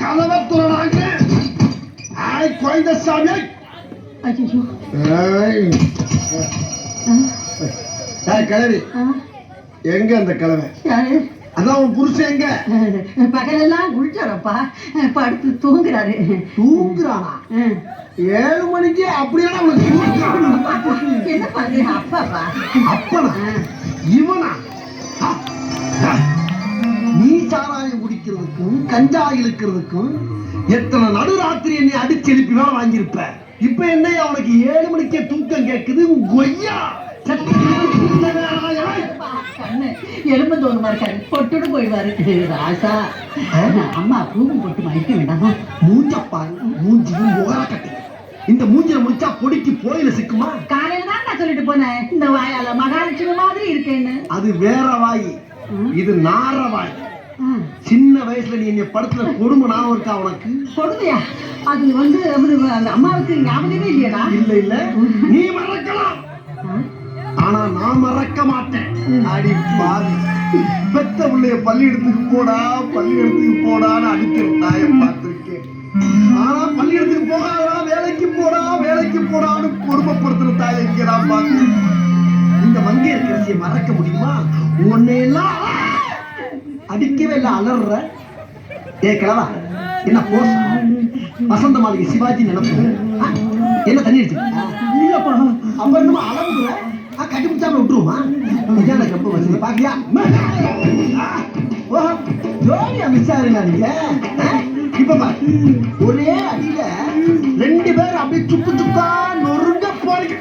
கதவை துறனாங்க ஆய் குழந்தை சாமி. எங்க அந்த யாரு? அதான் உன் புருஷன் எங்க? பகலெல்லாம் குளிச்சாரப்பா படுத்து தூங்குறாரு. தூங்குறானா. ஏழு மணிக்கு அப்படியே அவனுக்கு என்ன பாரு அப்பாப்பா அப்பனா? இவனா குடிக்கிறதுக்கும் கஞ்சா இழுக்கிறதுக்கும் எத்தனை நடுராத்திரி என்னை அடிச்சு எழுப்பி வேலை வாங்கியிருப்ப? இப்ப என்ன அவனுக்கு ஏழு மணிக்கே தூக்கம் கேக்குது? கொய்யா! எலும்பு தோணுமா இருக்காரு பொட்டுடு போயிடுவாரு. ராசா அம்மா பூவும் போட்டு மடிக்க வேண்டாமா மூஞ்சப்பாரு மூஞ்சியும் முகர கட்டி. இந்த மூஞ்சில முடிச்சா பொடிக்கு போயில சிக்குமா? காலையில தான் நான் சொல்லிட்டு போனேன். இந்த வாயால மகாலட்சுமி மாதிரி இருக்கேன்னு. அது வேற வாய். இது நார வாய். சின்ன வயசுல நீ என்னை படுத்துற கொடுமை ஞாபகம் இருக்கா உனக்கு? கொடுமையா? அது வந்து அந்த அம்மாவுக்கு ஞாபகமே இல்லையடா. இல்ல இல்ல. நீ மறக்கலாம்? ஆனா நான் மறக்க மாட்டேன். அடி பாவி. பெத்த பிள்ளைய பள்ளியிடத்துக்கு போடா பள்ளியிடத்துக்கு போடான்னு அடிக்கிற தாயை பார்த்திருக்கேன். ஆனா பள்ளியிடத்துக்கு போகாதா வேலைக்கு போடா வேலைக்கு போடான்னு கொடுமைப்படுத்துற தாயை இங்க நான் பார்த்தேன் இந்த மங்கையர் கடைசியை மறக்க முடியுமா? உன்னையெல்லாம் அடிக்கவே இல்லை அலற ஏ கிழவா என்ன போஸ்? வசந்த மாளிகை சிவாஜி நினைப்பு என்ன தண்ணி அடிச்சு? இல்லப்பா அப்ப என்னமோ அளவுக்குற. ஆ கட்டி பிடிச்சாம விட்டுருவோமா? நிஜான கப்பு வச்சு பாக்கியா ஓ ஜோடியா மிஸ் ஆகுறீங்களா நீங்க? இப்ப பாரு. ஒரே அடியில ரெண்டு பேர் அப்படியே சுக்கு சுக்கா நொறுங்க போறீங்க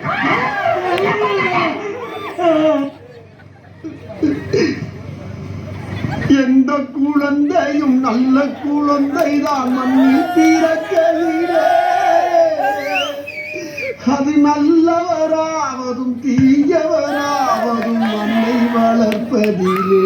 எந்த குழந்தையும் நல்ல குழந்தை தான் மண்ணில் பிறக்கவில்லை அது நல்லவராவதும் தீயவராவதும் நம்மை வளர்ப்பதிலே